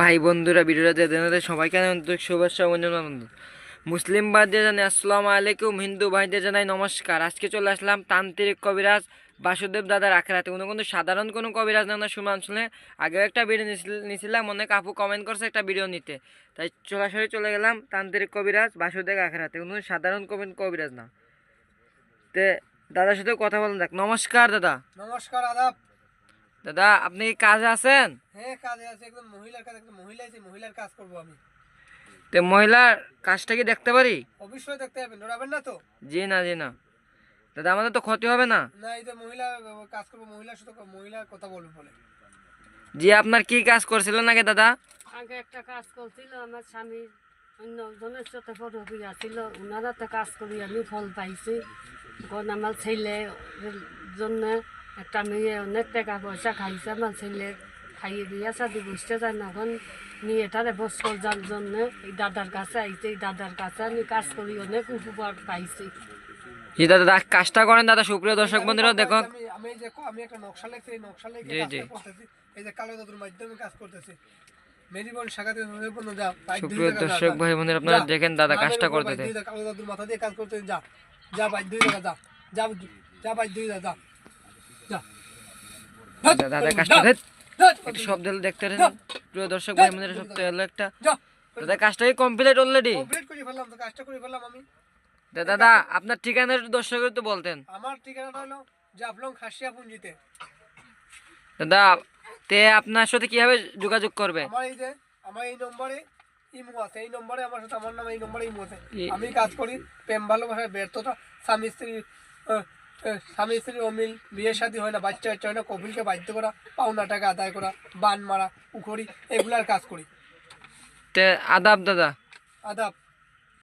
ভাই বন্ধুরা ভিডিওটা সবাইকে আন্তরিক শুভেচ্ছা অভিনন্দন। মুসলিম ভাইদের জানাই আসসালামু আলাইকুম, হিন্দু ভাইদের জানাই নমস্কার। আজকে চলে আসলাম তান্ত্রিক কবিরাজ বাসুদেব দাদার আখড়াতে কোনো কিন্তু সাধারণ কোনো কবিরাজ না সুমান শুনে আগেও একটা ভিডিও নিয়েছিলাম অনেক আপু কমেন্ট করছে একটা ভিডিও নিতে। তাই সরাসরি চলে গেলাম তান্ত্রিক কবিরাজ বাসুদেব আখড়াতে কোনো সাধারণ কবি কবিরাজ না। তে দাদার সাথে কথা বলেন দেখ নমস্কার দাদা। নমস্কার, আদাব। দাদা আপনি কাজে আছেন? হ্যাঁ কাজে আছে। একদম মহিলার কাজ একদম মহিলা আছে মহিলার কাজ করব আমি। তে মহিলার কাজটা কি দেখতে পারি? অবশ্যই দেখতে ডরাবেন না তো? জি না জি না। দাদা আমাদের তো ক্ষতি হবে না। না এই যে মহিলা কাজ করব মহিলার সাথে মহিলার কথা বলব বলে। জি আপনার কি কাজ করছিলেন নাকি দাদা? আগে একটা কাজ করছিল আমার স্বামী অন্য জনের সাথে ফটো আছিল ওনারা তো কাজ করি আমি ফল পাইছি। এখন আমার ছেলে জন্য একটা মেয়ে অনেক টাকা পয়সা খাইছে খাইয়ে দিয়ে সাথে বুঝতে চায় না এখন বস্কর যার জন্য এই দাদার কাছে আইছে এই দাদার কাছে আমি কাজ করি অনেক উপকার পাইছি জি দাদা কাজটা করেন দাদা সুপ্রিয় দর্শক বন্ধুরা দেখো আমি আমি যে আমি একটা নকশা লিখছি এই নকশা লিখে জি, জি। এই যে কালো দাদুর মাধ্যমে কাজ করতেছি সুপ্রিয় দর্শক ভাই বোনেরা আপনারা দেখেন দাদা কাজটা জায়গা, কালো দাদুর মাথা দিয়ে কাজ করতে যা যা দুই জায়গা যা যা যা বাইর দুই জায়গা যা যা দাদা কাজটা একটু শব্দ হলে দেখতে প্রিয় দর্শক ভাই বোনেরা সত্য হলো একটা। দাদা কাজটা কি কমপ্লিট অলরেডি কমপ্লিট করে ফেললাম তো কাজটা করে ফেললাম আমি। দাদা আপনার ঠিকানা একটু দর্শকের তো বলতেন। আমার ঠিকানাটা হলো জাফলং খাসিয়া পুঞ্জিতে। দাদা তে আপনার সাথে কীভাবে যোগাযোগ করবে? আমার এই যে আমার এই নম্বরে ইমো আছে। এই নম্বরে আমার সাথে আমার নামে এই নম্বরে ইমো আছে। আমি কাজ করি প্রেম ভালোবাসার ব্যর্থতা স্বামী স্ত্রী স্বামী স্ত্রী অমিল বিয়ে শাদী হয় না বাচ্চা বাচ্চা হয় না কপিলকে বাধ্য করা পাওনা টাকা আদায় করা বান মারা উখড়ি এগুলার কাজ করি। তে আদাব দাদা। আদাব।